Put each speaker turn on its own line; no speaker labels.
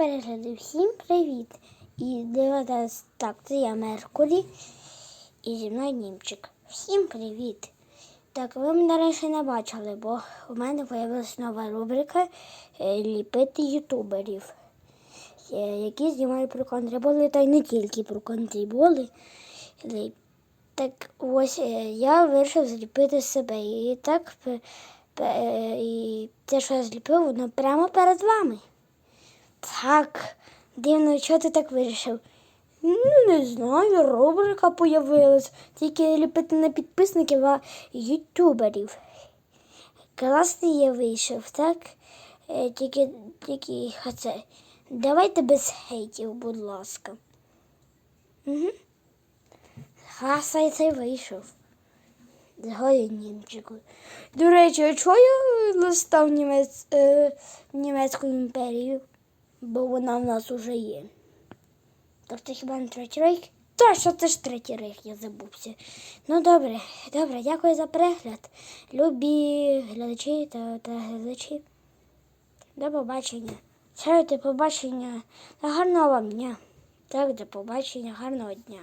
перегляди. Всім привіт! І дивитесь, так, це я Меркурі і зі мною Німчик. Всім привіт! Так, ви мене раніше не бачили, бо у мене з'явилася нова рубрика е, Ліпити ютуберів, е, які знімають про контриболи, та й не тільки про контриболи. Так ось е, я вирішив зліпити себе. І так і те, що я зліпив, воно прямо перед вами. Так, дивно, чого ти так вирішив? Ну, не знаю, рубрика появилась. Тільки ліпити на підписників, а ютуберів. Класний я вийшов, так? Е, тільки, тільки це. Давайте без хейтів, будь ласка. Угу. Хасай цей вийшов. Згоден німчику. До речі, а чого я листав німець, е, німецьку імперію? Бо вона в нас уже є. Так це хіба не третій рейх? Точно, це ж третій рейх, я забувся. Ну добре, добре, дякую за перегляд. Любі глядачі та, та глядачі. До побачення. Це до побачення. Гарного вам дня. Так, до побачення, гарного дня.